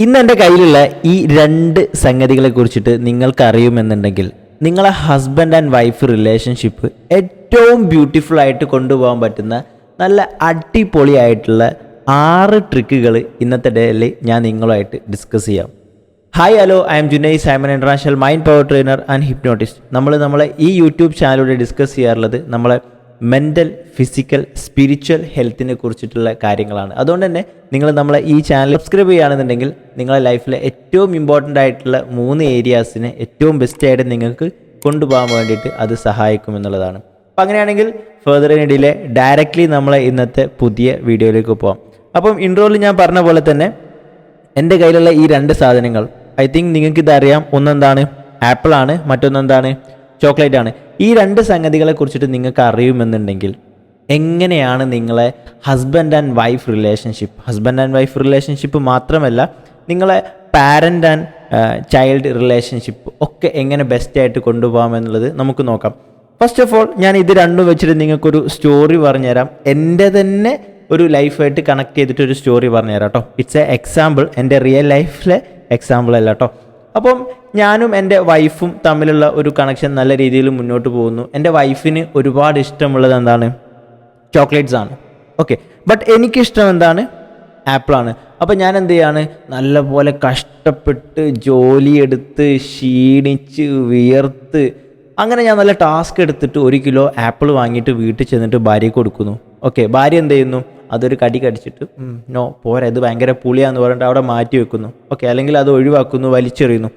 ഇന്ന് എന്റെ കയ്യിലുള്ള ഈ രണ്ട് സംഗതികളെ കുറിച്ചിട്ട് നിങ്ങൾക്ക് അറിയുമെന്നുണ്ടെങ്കിൽ നിങ്ങളെ ഹസ്ബൻഡ് ആൻഡ് വൈഫ് റിലേഷൻഷിപ്പ് ഏറ്റവും ബ്യൂട്ടിഫുൾ ആയിട്ട് കൊണ്ടുപോകാൻ പറ്റുന്ന നല്ല അടിപൊളിയായിട്ടുള്ള ആറ് ട്രിക്കുകൾ ഇന്നത്തെ ഡേയിൽ ഞാൻ നിങ്ങളുമായിട്ട് ഡിസ്കസ് ചെയ്യാം. Hi hello I'm Junai Simon international mind power trainer and hypnotist നമ്മൾ നമ്മളെ ഈ യൂട്യൂബ് ചാനലിലൂടെ ഡിസ്കസ് ചെയ്യാറുള്ളത് നമ്മളെ മെന്റൽ ഫിസിക്കൽ സ്പിരിച്വൽ ഹെൽത്തിനെ കുറിച്ചിട്ടുള്ള കാര്യങ്ങളാണ്. അതുകൊണ്ട് തന്നെ നിങ്ങൾ നമ്മളെ ഈ ചാനൽ സബ്സ്ക്രൈബ് ചെയ്യുകയാണെന്നുണ്ടെങ്കിൽ നിങ്ങളെ ലൈഫിലെ ഏറ്റവും ഇമ്പോർട്ടന്റ് ആയിട്ടുള്ള മൂന്ന് ഏരിയാസിനെ ഏറ്റവും ബെസ്റ്റ് ആയിട്ട് നിങ്ങൾക്ക് കൊണ്ടുപോകാൻ വേണ്ടിയിട്ട് അത് സഹായിക്കും എന്നുള്ളതാണ്. അപ്പം അങ്ങനെയാണെങ്കിൽ ഫെർദർ ഇനിഡിലെ ഡയറക്റ്റ്ലി നമ്മളെ ഇന്നത്തെ പുതിയ വീഡിയോയിലേക്ക് പോകാം അപ്പം ഇൻട്രോയിൽ ഞാൻ പറഞ്ഞ പോലെ തന്നെ എന്റെ കയ്യിലുള്ള ഈ രണ്ട് സാധനങ്ങൾ ഐ തിങ്ക് നിങ്ങൾക്ക് ഇതറിയാം ഒന്നെന്താണ്? ആപ്പിളാണ്. മറ്റൊന്നെന്താണ്? ചോക്ലേറ്റ് ആണ് ഈ രണ്ട് സംഗതികളെ കുറിച്ചിട്ട് നിങ്ങൾക്ക് അറിയുമെന്നുണ്ടെങ്കിൽ എങ്ങനെയാണ് നിങ്ങളെ husband and wife relationship husband and wife relationship മാത്രമല്ല നിങ്ങളെ പാരന്റ് ആൻഡ് ചൈൽഡ് റിലേഷൻഷിപ്പ് ഒക്കെ എങ്ങനെ ബെസ്റ്റായിട്ട് കൊണ്ടുപോകാം എന്നുള്ളത് നമുക്ക് നോക്കാം. ഫസ്റ്റ് ഓഫ് ഓൾ ഞാൻ ഇത് രണ്ടും വെച്ചിട്ട് നിങ്ങൾക്കൊരു സ്റ്റോറി പറഞ്ഞുതരാം. എന്റെ തന്നെ ഒരു ലൈഫായിട്ട് കണക്ട് ചെയ്തിട്ട് ഒരു സ്റ്റോറി പറഞ്ഞുതരാം കേട്ടോ ഇറ്റ്സ് എ എക്സാമ്പിൾ എന്റെ റിയൽ ലൈഫിലെ എക്സാമ്പിൾ അല്ല കേട്ടോ അപ്പം ഞാനും എന്റെ വൈഫും തമ്മിലുള്ള ഒരു കണക്ഷൻ നല്ല രീതിയിൽ മുന്നോട്ട് പോകുന്നു. എന്റെ വൈഫിന് ഒരുപാട് ഇഷ്ടമുള്ളത് എന്താണ്? ചോക്ലേറ്റ്സ് ആണ്. ഓക്കെ ബട്ട് എനിക്കിഷ്ടം എന്താണ്? ആപ്പിളാണ് അപ്പോൾ ഞാൻ എന്ത് ചെയ്യാണ്? നല്ലപോലെ കഷ്ടപ്പെട്ട് ജോലിയെടുത്ത് ക്ഷീണിച്ച് വിയർത്ത് അങ്ങനെ ഞാൻ നല്ല ടാസ്ക് എടുത്തിട്ട് ഒരു കിലോ ആപ്പിൾ വാങ്ങിയിട്ട് വീട്ടിൽ ചെന്നിട്ട് ഭാര്യയ്ക്ക് കൊടുക്കുന്നു. ഓക്കെ ഭാര്യ എന്ത് ചെയ്യുന്നു? അതൊരു കടി കടിച്ചിട്ട് നോ പോരാ ഇത് ഭയങ്കര പുളിയാന്ന് പറഞ്ഞിട്ട് അവിടെ മാറ്റി വെക്കുന്നു. ഓക്കെ അല്ലെങ്കിൽ അത് ഒഴിവാക്കുന്നു വലിച്ചെറിയുന്നു.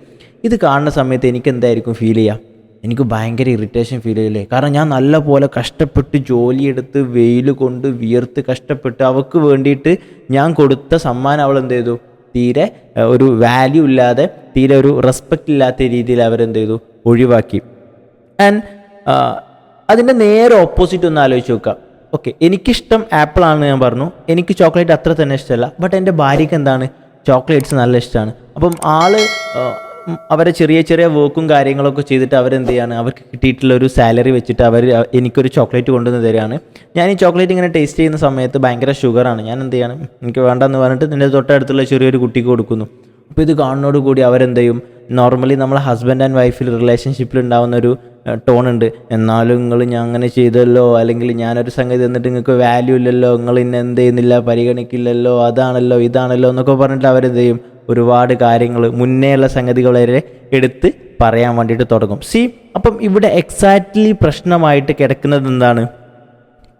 ഇത് കാണുന്ന സമയത്ത് എനിക്ക് എന്തായിരിക്കും ഫീൽ ചെയ്യാം? എനിക്ക് ഭയങ്കര ഇറിറ്റേഷൻ ഫീൽ ചെയ്യില്ലേ? കാരണം ഞാൻ നല്ല പോലെ കഷ്ടപ്പെട്ട് ജോലിയെടുത്ത് വെയിൽ കൊണ്ട് വിയർത്ത് കഷ്ടപ്പെട്ട് അവൾക്ക് വേണ്ടിയിട്ട് ഞാൻ കൊടുത്ത സമ്മാനം അവൾ എന്ത് ചെയ്തു? തീരെ ഒരു വാല്യൂ ഇല്ലാതെ തീരെ ഒരു റെസ്പെക്റ്റ് ഇല്ലാത്ത രീതിയിൽ അവരെന്ത് ചെയ്തു? ഒഴിവാക്കി. ആൻഡ് അതിന്റെ നേരെ ഓപ്പോസിറ്റ് ഒന്ന് ആലോചിച്ച് നോക്കുക ഓക്കെ എനിക്കിഷ്ടം ആപ്പിൾ ആണെന്ന് ഞാൻ പറഞ്ഞു. എനിക്ക് ചോക്ലേറ്റ് അത്ര തന്നെ ഇഷ്ടമല്ല. ബട്ട് എന്റെ ഭാര്യയ്ക്ക് എന്താണ്? ചോക്ലേറ്റ്സ് നല്ല ഇഷ്ടമാണ്. അപ്പം ആൾ അവരെ ചെറിയ ചെറിയ വർക്കും കാര്യങ്ങളൊക്കെ ചെയ്തിട്ട് അവരെന്ത് ചെയ്യാണ് അവർക്ക് കിട്ടിയിട്ടുള്ള ഒരു സാലറി വെച്ചിട്ട് അവർ എനിക്കൊരു ചോക്ലേറ്റ് കൊണ്ടുവന്ന് തരികയാണ് ഞാൻ ഈ ചോക്ലേറ്റ് ഇങ്ങനെ ടേസ്റ്റ് ചെയ്യുന്ന സമയത്ത് ഭയങ്കര ഷുഗറാണ് ഞാൻ എന്ത് ചെയ്യണം? എനിക്ക് വേണ്ടെന്ന് പറഞ്ഞിട്ട് നിന്റെ തൊട്ടടുത്തുള്ള ചെറിയൊരു കുട്ടിക്ക് കൊടുക്കുന്നു. അപ്പോൾ ഇത് കാണുന്നതോട് കൂടി അവരെന്ത് ചെയ്യും നോർമലി നമ്മൾ ഹസ്ബൻഡ് ആൻഡ് വൈഫിൽ റിലേഷൻഷിപ്പിൽ ഉണ്ടാകുന്ന ഒരു ടോൺ ഉണ്ട്. എന്നാലും നിങ്ങൾ ഞാൻ അങ്ങനെ ചെയ്തല്ലോ? അല്ലെങ്കിൽ ഞാനൊരു സംഗതി തന്നിട്ട് നിങ്ങൾക്ക് വാല്യൂ ഇല്ലല്ലോ? നിങ്ങൾ ഇന്നെ എന്ത് ചെയ്യുന്നില്ല? പരിഗണിക്കില്ലല്ലോ? അതാണല്ലോ? ഇതാണല്ലോ? എന്നൊക്കെ പറഞ്ഞിട്ട് അവരെന്ത് ചെയ്യും ഒരുപാട് കാര്യങ്ങൾ മുന്നേയുള്ള സംഗതികൾ വരെ എടുത്ത് പറയാൻ വേണ്ടിയിട്ട് തുടങ്ങും. സി അപ്പം ഇവിടെ എക്സാക്ട്ലി പ്രശ്നമായിട്ട് കിടക്കുന്നത് എന്താണ്?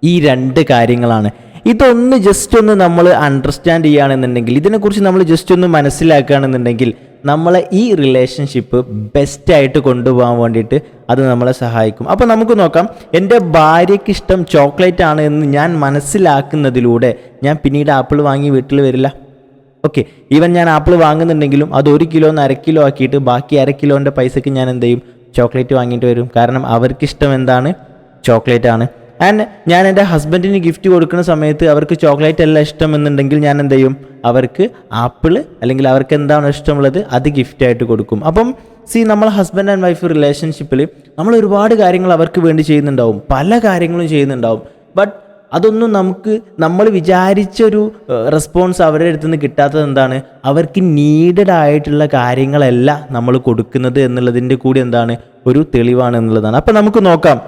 ഈ രണ്ട് കാര്യങ്ങളാണ്. ഇതൊന്ന് ജസ്റ്റ് ഒന്ന് നമ്മൾ അണ്ടർസ്റ്റാൻഡ് ചെയ്യുകയാണെന്നുണ്ടെങ്കിൽ ഇതിനെക്കുറിച്ച് നമ്മൾ ജസ്റ്റ് ഒന്ന് മനസ്സിലാക്കുകയാണെന്നുണ്ടെങ്കിൽ നമ്മളെ ഈ റിലേഷൻഷിപ്പ് ബെസ്റ്റായിട്ട് കൊണ്ടുപോകാൻ വേണ്ടിയിട്ട് അത് നമ്മളെ സഹായിക്കും. അപ്പോൾ നമുക്ക് നോക്കാം. എന്റെ ഭാര്യയ്ക്ക് ഇഷ്ടം ചോക്ലേറ്റ് ആണ് എന്ന് ഞാൻ മനസ്സിലാക്കുന്നതിലൂടെ ഞാൻ പിന്നീട് ആപ്പിൾ വാങ്ങി വീട്ടിൽ വരില്ല. ഓക്കെ ഈവൻ ഞാൻ ആപ്പിൾ വാങ്ങുന്നുണ്ടെങ്കിലും അത് ഒരു കിലോന്ന് അര കിലോ ആക്കിയിട്ട് ബാക്കി അര കിലോന്റെ പൈസയ്ക്ക് ഞാൻ എന്ത് ചെയ്യും? ചോക്ലേറ്റ് വാങ്ങിയിട്ട് വരും. കാരണം അവർക്കിഷ്ടം എന്താണ്? ചോക്ലേറ്റ് ആണ്. ആൻഡ് ഞാൻ എന്റെ ഹസ്ബൻഡിന് ഗിഫ്റ്റ് കൊടുക്കുന്ന സമയത്ത് അവർക്ക് ചോക്ലേറ്റ് അല്ല ഇഷ്ടം എന്നുണ്ടെങ്കിൽ ഞാൻ എന്ത് ചെയ്യും? അവർക്ക് ആപ്പിൾ അല്ലെങ്കിൽ അവർക്ക് എന്താണ് ഇഷ്ടമുള്ളത് അത് ഗിഫ്റ്റ് ആയിട്ട് കൊടുക്കും. അപ്പം സി നമ്മൾ ഹസ്ബൻഡ് ആൻഡ് വൈഫ് റിലേഷൻഷിപ്പിൽ നമ്മൾ ഒരുപാട് കാര്യങ്ങൾ അവർക്ക് വേണ്ടി ചെയ്യുന്നുണ്ടാവും. പല കാര്യങ്ങളും ചെയ്യുന്നുണ്ടാവും. ബട്ട് അതൊന്നും നമുക്ക് നമ്മൾ വിചാരിച്ചൊരു റെസ്പോൺസ് അവരുടെ അടുത്ത് നിന്ന് കിട്ടാത്തത് എന്താണ്? അവർക്ക് നീഡഡ് ആയിട്ടുള്ള കാര്യങ്ങളല്ല നമ്മൾ കൊടുക്കുന്നത് എന്നുള്ളതിന്റെ കൂടി എന്താണ്? ഒരു തെളിവാണ് എന്നുള്ളതാണ്. അപ്പം നമുക്ക് നോക്കാം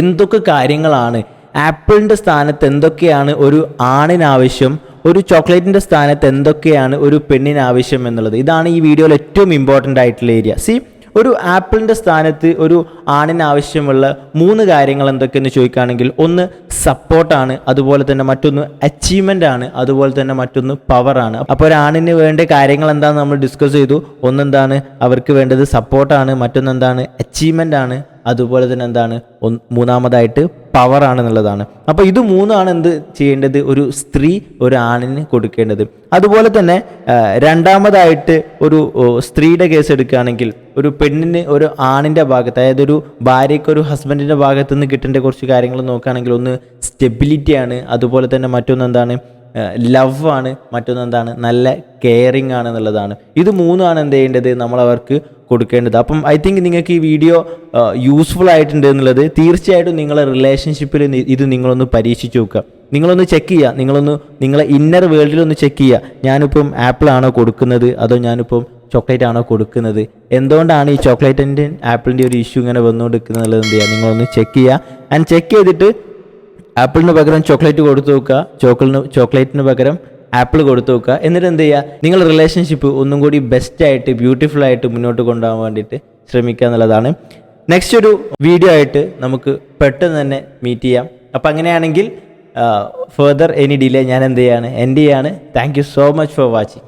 എന്തൊക്കെ കാര്യങ്ങളാണ്? ആപ്പിളിന്റെ സ്ഥാനത്ത് എന്തൊക്കെയാണ് ഒരു ആണിനാവശ്യം? ഒരു ചോക്ലേറ്റിന്റെ സ്ഥാനത്ത് എന്തൊക്കെയാണ് ഒരു പെണ്ണിന് ആവശ്യം എന്നുള്ളത്? ഇതാണ് ഈ വീഡിയോയിൽ ഏറ്റവും ഇമ്പോർട്ടന്റ് ആയിട്ടുള്ള ഏരിയ സി ഒരു ആപ്പിളിന്റെ സ്ഥാനത്ത് ഒരു ആണിന് ആവശ്യമുള്ള മൂന്ന് കാര്യങ്ങൾ എന്തൊക്കെയെന്ന് ചോദിക്കുകയാണെങ്കിൽ ഒന്ന് സപ്പോർട്ടാണ് അതുപോലെ തന്നെ മറ്റൊന്ന് അച്ചീവ്മെന്റ് ആണ് അതുപോലെ തന്നെ മറ്റൊന്ന് പവറാണ്. അപ്പോൾ ആണിന് വേണ്ട കാര്യങ്ങൾ എന്താണെന്ന് നമ്മൾ ഡിസ്കസ് ചെയ്തു. ഒന്നെന്താണ്? അവർക്ക് വേണ്ടത് സപ്പോർട്ടാണ് മറ്റൊന്നെന്താണ്? അച്ചീവ്മെന്റ് ആണ് അതുപോലെ തന്നെ എന്താണ്? മൂന്നാമതായിട്ട് പവർ ആണെന്നുള്ളതാണ്. അപ്പോൾ ഇത് മൂന്നാണ് എന്ത് ചെയ്യേണ്ടത്? ഒരു സ്ത്രീ ഒരു ആണിന് കൊടുക്കേണ്ടത്. അതുപോലെ തന്നെ രണ്ടാമതായിട്ട് ഒരു സ്ത്രീയുടെ കേസ് എടുക്കുകയാണെങ്കിൽ ഒരു പെണ്ണിന് ഒരു ആണിന്റെ ഭാഗത്ത് അതായത് ഒരു ഭാര്യയ്ക്ക് ഒരു ഹസ്ബൻഡിന്റെ ഭാഗത്ത് നിന്ന് കിട്ടേണ്ട കുറച്ച് കാര്യങ്ങൾ നോക്കുകയാണെങ്കിൽ ഒന്ന് സ്റ്റെബിലിറ്റിയാണ് അതുപോലെ തന്നെ മറ്റൊന്ന് എന്താണ്? ലവ് ആണ്. മറ്റൊന്ന് എന്താണ്? നല്ല കെയറിങ് ആണ് എന്നുള്ളതാണ്. ഇത് മൂന്നാണ് എന്ത് ചെയ്യേണ്ടത്? നമ്മൾ അവർക്ക് കൊടുക്കേണ്ടത്. അപ്പം ഐ തിങ്ക് നിങ്ങൾക്ക് ഈ വീഡിയോ യൂസ്ഫുൾ ആയിട്ടുണ്ട് എന്നുള്ളത് തീർച്ചയായിട്ടും നിങ്ങളെ റിലേഷൻഷിപ്പിൽ ഇത് നിങ്ങളൊന്ന് പരീക്ഷിച്ച് നോക്കുക. നിങ്ങളൊന്ന് ചെക്ക് ചെയ്യുക. നിങ്ങളൊന്ന് നിങ്ങളെ ഇന്നർ വേൾഡിലൊന്ന് ചെക്ക് ചെയ്യുക. ഞാനിപ്പം ആണോ കൊടുക്കുന്നത്? അതോ ഞാനിപ്പം ചോക്ലേറ്റ് ആണോ കൊടുക്കുന്നത്? എന്തുകൊണ്ടാണ് ഈ ചോക്ലേറ്റിന്റെ ആപ്പിളിന്റെ ഒരു ഇഷ്യൂ ഇങ്ങനെ വന്നുകൊണ്ടിരിക്കുന്നത് എന്നുള്ളത് എന്ത് ചെയ്യുക? നിങ്ങളൊന്ന് ചെക്ക് ചെയ്യുക. ആൻഡ് ചെക്ക് ചെയ്തിട്ട് ആപ്പിളിന് പകരം ചോക്ലേറ്റ് കൊടുത്തു നോക്കുക. ചോക്കളിന് ചോക്ലേറ്റിന് പകരം ആപ്പിൾ കൊടുത്തു നോക്കുക എന്നിട്ട് എന്ത് ചെയ്യുക? നിങ്ങളുടെ റിലേഷൻഷിപ്പ് ഒന്നും കൂടി ബെസ്റ്റ് ആയിട്ട് ബ്യൂട്ടിഫുൾ ആയിട്ട് മുന്നോട്ട് കൊണ്ടുപോകാൻ വേണ്ടിയിട്ട് ശ്രമിക്കുക എന്നുള്ളതാണ്. നെക്സ്റ്റ് ഒരു വീഡിയോ ആയിട്ട് നമുക്ക് പെട്ടെന്ന് തന്നെ മീറ്റ് ചെയ്യാം. അപ്പം അങ്ങനെയാണെങ്കിൽ ഫെർദർ എനി ഡിലേ ഞാൻ എന്ത് ചെയ്യാണ്? എന്റെ ചെയ്യാണ്. Thank you so much for watching